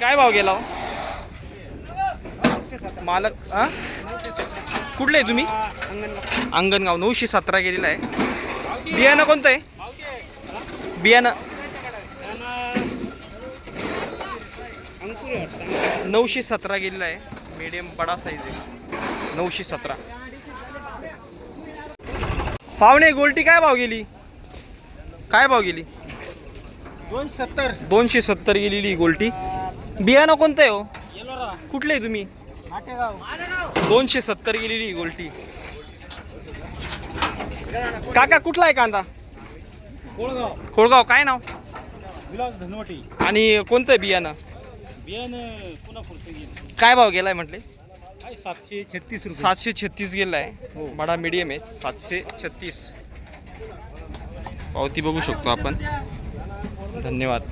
काय भाव गेला हो? मालक हा? कुठले आहे तुम्ही? अंगणगाव नऊशे सतरा गेलेला आहे. बियाणं कोणतं आहे? बियाणं. नऊशे सतरा गेलेला आहे. मीडियम बडा साईज आहे. नऊशे सतरा. पावणे गोल्टी काय भाव गेली? काय भाव गेली? दोन सत्तर. दोनशे सत्तर गेलेली गोल्टी. बियाणं कोणतं आहे हो? कुठले आहे तुम्ही? दोनशे सत्तर गेलेली गोल्टी. काका कुठला आहे कांदा? कोळगाव. कोळगाव. काय नाव? विलास धनवटी. आणि कोणतं आहे बियाणं? बियाण काय भाव गेलाय म्हटले? काय सातशे छत्तीस सातशे छत्तीस गेलाय. हो. बडा मीडियम आहे. सातशे छत्तीस. पावती बघू शकतो आपण. धन्यवाद.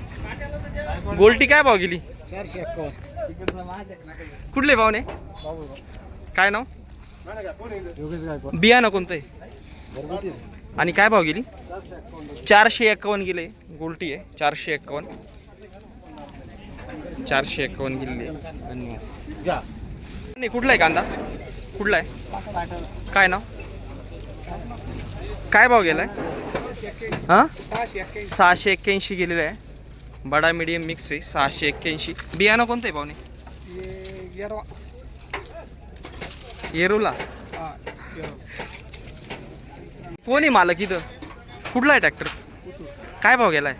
गोल्टी काय भाव गेली? चारशे एक्कावन्न कुठले भावने काय नाव? बियाणं कोणतं आहे आणि काय भाव गेली? चारशे एक्कावन्न गेले. गोल्टी आहे. चारशे एक्कावन्न चारशे एक्कावन्न गेलेली आहे. धन्यवाद. नाही कुठला आहे कांदा? कुठला आहे? काय नाव? काय भाव गेलाय? हां? सहाशे एक्क्याऐंशी गेलेलं आहे. बडा मीडियम मिक्स आहे सहाशे एक्क्याऐंशी. बियाणं कोणतं आहे पाहुणे? येरूला. कोण आहे मालक इथं? कुठला आहे ट्रॅक्टर काय भाव गेलाय?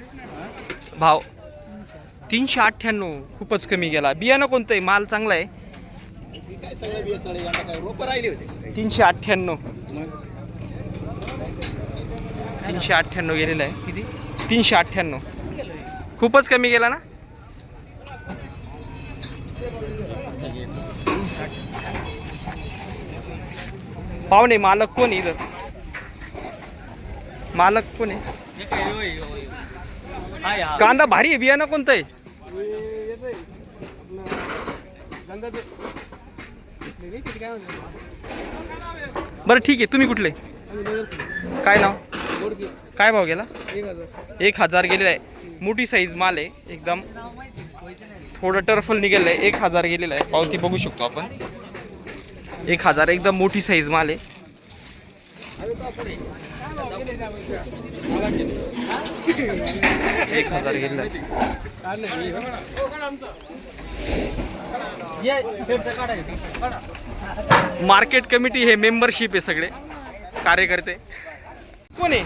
भाव? तीनशे अठ्ठ्याण्णव. खूपच कमी गेला. बियाणं कोणतं आहे? माल चांगला आहे? तीनशे अठ्ठ्याण्णव. तीनशे अठ्ठ्याण्णव गेलेलं आहे. किती? तीनशे अठ्ठ्याण्णव. खूपच कमी गेला ना? पाहुणे मालक कोण इथं? मालक कोण आहे? कांदा भारी आहे बियाणं कोणतं आहे? बरं ठीक आहे तुम्ही कुठले? काय नाव? काय भाव गेला? एक हजार गेलेला आहे. मोठी साईज माल आहे. एकदम थोडं टर्फल निघेलं आहे एक हजार गेलेला आहे. पावती बघू शकतो आपण. एक हजार एकदम मोठी साईज माल आहे. एक हजार गेलेला आहे. मार्केट कमिटी हे मेंबरशिप आहे सगळे. कार्यकर्ते. कोण आहे?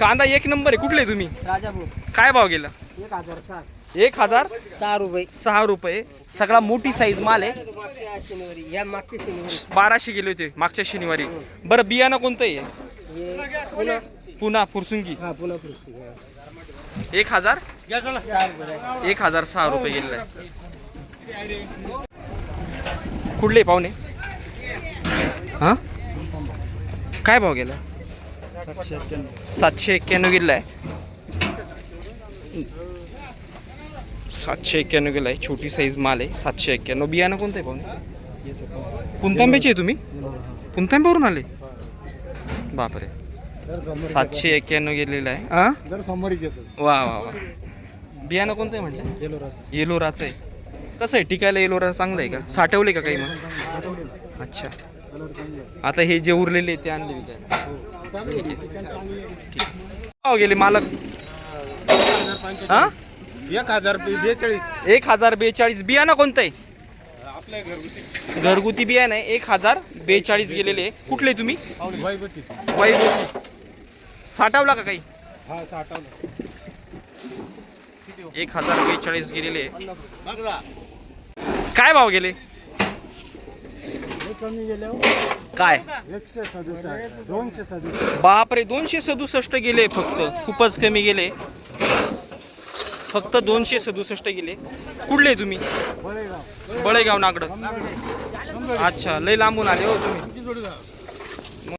कांदा एक नंबर आहे. कुठले तुम्ही? राजापूर. काय भाव गेला? एक हजार सात एक हजार? सहा रुपये. सहा रुपये. सगळा मोठी साईज माल आहे. मागच्या शनिवारी या मागच्या शनिवारी. बाराशे गेले होते मागच्या शनिवारी. बरं बियाणं कोणतं आहे? हे पुन्हा? पुन्हा फुरसुंगी. हा पुन्हा पुरस्ती एक हजार? सहा रुपये. एक हजार सहा रुपये गेलेला आहे. कुठले पाहुणे? हां? काय भाव गेला? सातशे एक्क्याण्णव सातशे एक्क्याण्णव गेलेला आहे. सातशे एक्क्याण्णव किलो आहे. छोटी साईज माल आहे. सातशे एक्क्याण्णव. बियाणं कोणतं आहे पाहुणे? पुंतांब्याचे आहे तुम्ही? पुंतांब्यावरून आले? बापरे. सातशे एक्क्याण्णव गेलेलं आहे. हां वा वा वा. बियाणं कोणतं आहे म्हटलं? येलोराचं आहे. कसं आहे? टिकायला येलोरा चांगलं आहे का? साठवले का काही मग? अच्छा. आता हे जे उरलेले आहे ते आणले विकायला. हो गेले मालक. हा? एक हजार बेचाळीस. एक हजार बेचाळीस बियाणं कोणतं आहे आपल्या घरगुती. घरगुती बियाणं आहे एक हजार बेचाळीस गेलेले आहे. कुठले तुम्ही? वाई साठवला का काही? हा साठवलं. एक हजार बेचाळीस गेलेले आहे. काय भाव गेले? कमी काय? एकशे सदुसष्ट दोनशे सदुसष्ट. बापरे दोनशे सदुसष्ट गेले फक्त. खूपच कमी गेले. फक्त दोनशे सदुसष्ट गेले. कुठले तुम्ही? बळेगाव. बळेगाव नागडं. अच्छा लय लांबून आले हो तुम्ही.